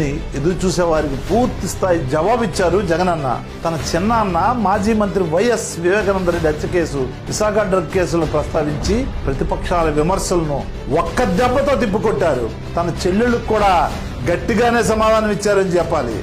అని ఎదురు చూసేవారికి పూర్తి స్థాయి జవాబిచ్చారు జగనన్న. తన చిన్న అన్న మాజీ మంత్రి వైఎస్ వివేకానంద రెడ్డి హత్య కేసు విశాఖ డ్రగ్ కేసులు ప్రస్తావించి ప్రతిపక్షాల విమర్శలను ఒక్క దెబ్బతో తిప్పుకొట్టారు. తన చెల్లెళ్ళకు కూడా గట్టిగానే సమాధానం ఇచ్చారని చెప్పాలి.